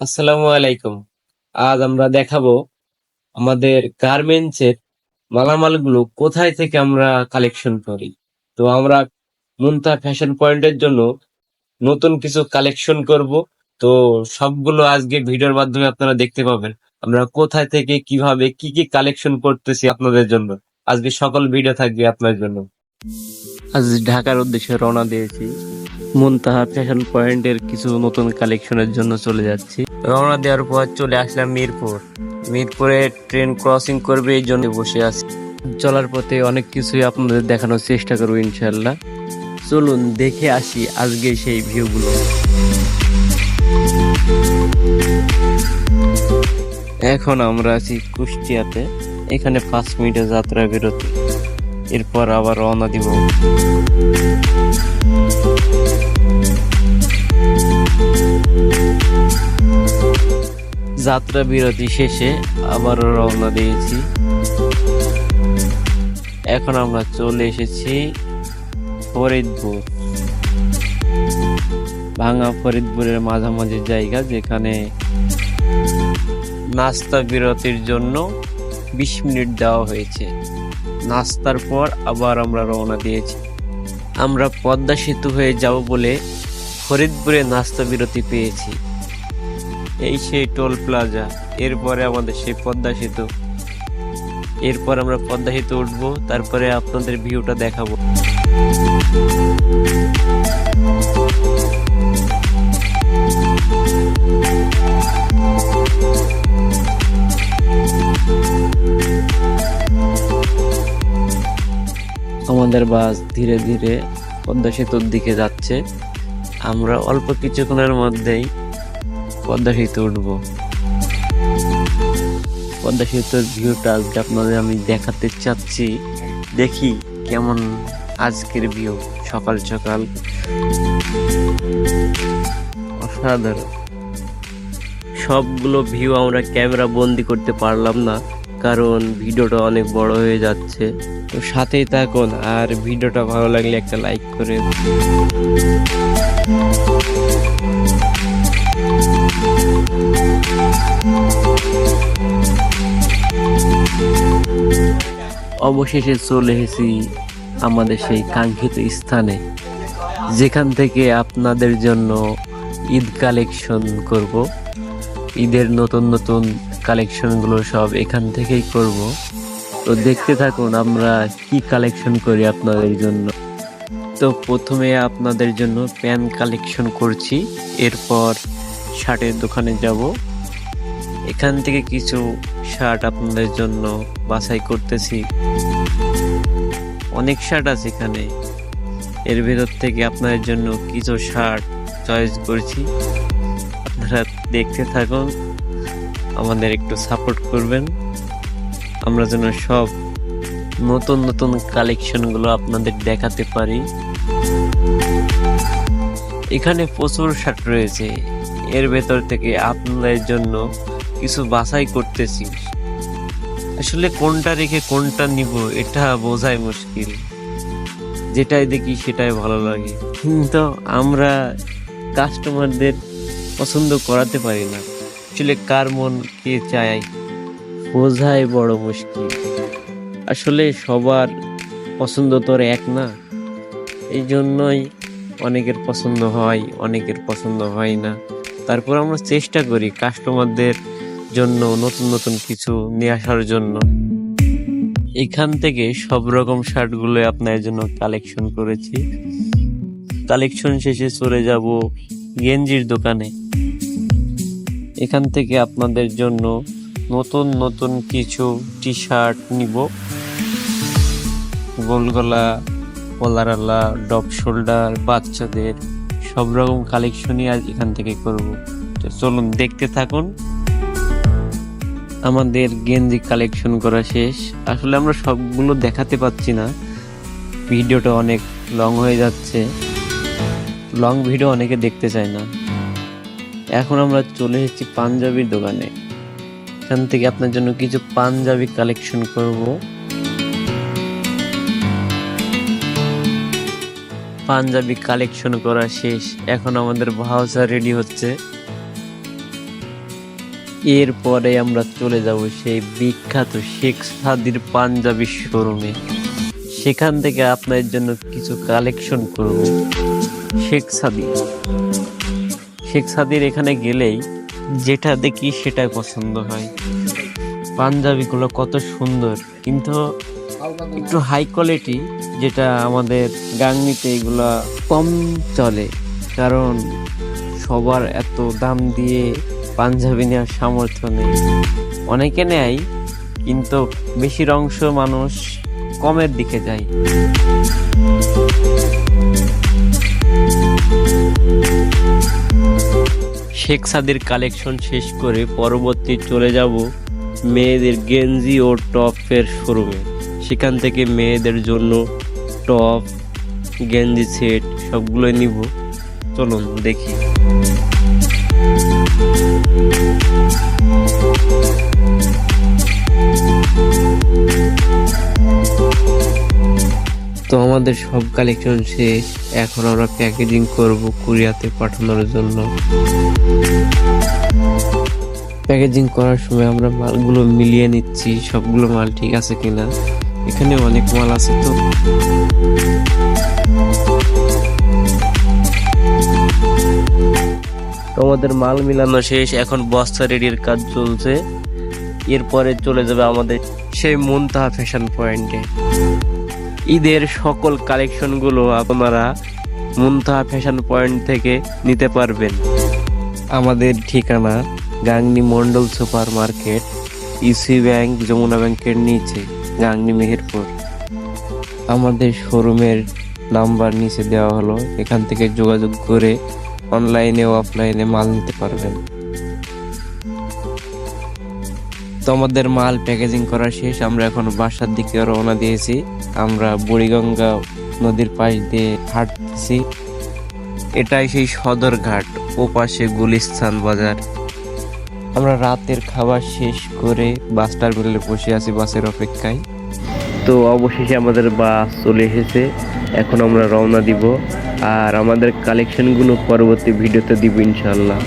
আসসালামু আলাইকুম। আজ আমরা দেখাবো আমাদের গার্মেন্টসের মালামালগুলো কোথায় থেকে আমরা কালেকশন করি। তো আমরা মুনতা ফ্যাশন পয়েন্টের জন্য নতুন কিছু কালেকশন করব। তো সবগুলো আজকে ভিডিওর মাধ্যমে আপনারা দেখতে পাবেন। আমরা কোথায় থেকে, কীভাবে, কি কি কালেকশন করতেছি আপনাদের জন্য। আজকে সকল ভিডিও থাকবে আপনার জন্য। আজ ঢাকার উদ্দেশ্যে রওনা দিয়েছি। মুনতাহা ফ্যাশন পয়েন্টের কিছু নতুন কালেকশনের জন্য চলে যাচ্ছি। রওনা দেওয়ার পর চলে আসলাম মিরপুর। মিরপুরে ট্রেন ক্রসিং করবে এই জন্য বসে আছি। চলার পথে অনেক কিছুই আপনাদের দেখানোর চেষ্টা করব ইনশাল্লাহ চলুন দেখে আসি আজকে সেই ভিউগুলো। এখন আমরা আছি কুষ্টিয়াতে। এখানে পাঁচ মিনিটের যাত্রা বিরতি। এরপর আবার রওনা দিব। যাত্রা বিরতি শেষে আবারও রওনা দিয়েছি। এখন আমরা চলে এসেছি ফরিদপুর। ভাঙা ফরিদপুরের মাঝামাঝি জায়গা যেখানে নাস্তা বিরতির জন্য বিশ মিনিট দেওয়া হয়েছে। নাস্তার পর আবার আমরা রওনা দিয়েছি। আমরা পদ্মা সেতু হয়ে যাব বলে ফরিদপুরে নাস্তা বিরতি পেয়েছি। এই সেই টোল প্লাজা, এরপরে আমাদের সেই পদ্মা সেতু। এরপর আমরা পদ্মা সেতু উঠবো, তারপরে আপনাদের ভিউটা দেখাবো। আমাদের বাস ধীরে ধীরে পদ্মা সেতুর দিকে যাচ্ছে। আমরা অল্প কিছুক্ষণের মধ্যেই পদ্মা সেতু উঠবো। পদ্মা সেতুর ভিউটা আজকে আপনাদের আমি দেখাতে চাচ্ছি। দেখি কেমন আজকের ভিউ সকাল সকাল। অসাধারণ। সবগুলো ভিউ আমরা ক্যামেরা বন্দি করতে পারলাম না। কারণ ভিডিওটা অনেক বড় হয়ে যাচ্ছে। তো সাথেই থাকুন আর ভিডিওটা ভালো লাগলে একটা লাইক করে অবশেষে চলে এসেছি আমাদের সেই কাঙ্ক্ষিত স্থানে, যেখান থেকে আপনাদের জন্য ঈদ কালেকশন করব। ঈদের নতুন নতুন কালেকশনগুলো সব এখান থেকেই করব। তো দেখতে থাকুন আমরা কি কালেকশন করি আপনাদের জন্য। তো প্রথমে আপনাদের জন্য প্যান কালেকশন করছি। এরপর শার্টের দোকানে যাব। এখান থেকে কিছু শার্ট আপনাদের জন্য বাছাই করতেছি। অনেক শার্ট আছে এখানে। এর ভেতর থেকে আপনাদের জন্য কিছু শার্ট চয়েস করছি। আপনারা দেখতে থাকুন। আমাদের একটু সাপোর্ট করবেন। আমরা যেন সব নতুন নতুন কালেকশনগুলো আপনাদের দেখাতে পারি। এখানে প্রচুর শার্ট রয়েছে। এর ভেতর থেকে আপনাদের জন্য কিছু বাছাই করতেছি। আসলে কোনটা রেখে কোনটা নিব, এটা বোঝাই মুশকিল। যেটাই দেখি সেটাই ভালো লাগে। কিন্তু আমরা কাস্টমারদের পছন্দ করাতে পারি না। আসলে কার মন কে চায়? বোঝাই বড় মুশকিল। আসলে সবার পছন্দ তোর এক না। এই জন্যই অনেকের পছন্দ হয়, অনেকের পছন্দ হয় না। তারপর আমরা চেষ্টা করি কাস্টমারদের জন্য নতুন নতুন কিছু নিয়ে আসার জন্য। এখান থেকে সব রকম শার্টগুলো আপনার জন্য কালেকশন করেছি। কালেকশন শেষে চলে যাব গেঞ্জির দোকানে। এখান থেকে আপনাদের জন্য নতুন নতুন কিছু টি শার্ট নিব গোলগলা কলারালা ডপ শোল্ডার, বাচ্চাদের সব রকম কালেকশনই আজ এখান থেকে করব। তো চলুন দেখতে থাকুন। আমাদের গেঞ্জি কালেকশন করা শেষ। আসলে আমরা সবগুলো দেখাতে পাচ্ছি না। ভিডিওটা অনেক লং হয়ে যাচ্ছে। লং ভিডিও অনেকে দেখতে চায় না। এখন আমরা চলে এসেছি পাঞ্জাবির দোকানে। এখান থেকে আপনার জন্য কিছু পাঞ্জাবি কালেকশন করব। পাঞ্জাবি কালেকশন করা শেষ। এখন আমাদের ভাউচার রেডি হচ্ছে। এরপরে আমরা চলে যাব সেই বিখ্যাত শেখ সাদির পাঞ্জাবি শোরুমে সেখান থেকে আপনার জন্য কিছু কালেকশন করব। শেখ সাদি শেখ সাদির এখানে গেলেই যেটা দেখি সেটাই পছন্দ হয়। পাঞ্জাবিগুলো কত সুন্দর, কিন্তু একটু হাই কোয়ালিটি যেটা আমাদের গাংনিতে এগুলা কম চলে, কারণ সবার এত দাম দিয়ে পাঞ্জাবি নেওয়ার সামর্থ্য নেই। অনেকে নেয়, কিন্তু বেশির অংশ মানুষ কমের দিকে যায়। শেখ সাদির কালেকশন শেষ করে পরবর্তী চলে যাব মেয়েদের গেঞ্জি ও টপের শোরুমে। সেখান থেকে মেয়েদের জন্য টপ, গেঞ্জি সেট সবগুলোই নিব। চলুন দেখি। তো আমাদের সব কালেকশন শেষ। এখন আমরা প্যাকেজিং করব কুরিয়াতে পাঠানোর জন্য। প্যাকেজিং করার সময় আমরা মালগুলো মিলিয়ে নিচ্ছি, সবগুলো মাল ঠিক আছে কিনা। এখানে অনেক মাল আছে তো। আমাদের মাল মিলানো শেষ, এখন বস্তা রেডির কাজ চলছে। এরপরে চলে যাবে আমাদের সেই মুনতাহা ফ্যাশন পয়েন্টে ঈদের সকল কালেকশনগুলো আপনারা মুনতাহা ফ্যাশন পয়েন্ট থেকে নিতে পারবেন। আমাদের ঠিকানা Gangni Mondal super market EC bank Jamuna ব্যাংকের নিচে, গাংনি মেহেরপুর। আমাদের শোরুমের নাম্বার নিচে দেওয়া হলো। এখান থেকে যোগাযোগ করে অনলাইনে ও অফলাইনে মাল নিতে পারবেন। তো আমাদের মাল প্যাকেজিং করা শেষ, আমরা এখন বাসার দিকে রওনা দিয়েছি। আমরা বুড়িগঙ্গা নদীর পাশ দিয়ে হাঁটতেছি। এটাই সেই সদর ঘাট ও পাশে গুলিস্তান বাজার। আমরা রাতের খাবার শেষ করে বাস টার্মিনালে বসে আছি বাসের অপেক্ষায়। তো অবশেষে আমাদের বাস চলে এসেছে। এখন আমরা রওনা দিব, আর আমাদের কালেকশনগুলো পরবর্তী ভিডিওতে দিব ইনশাল্লাহ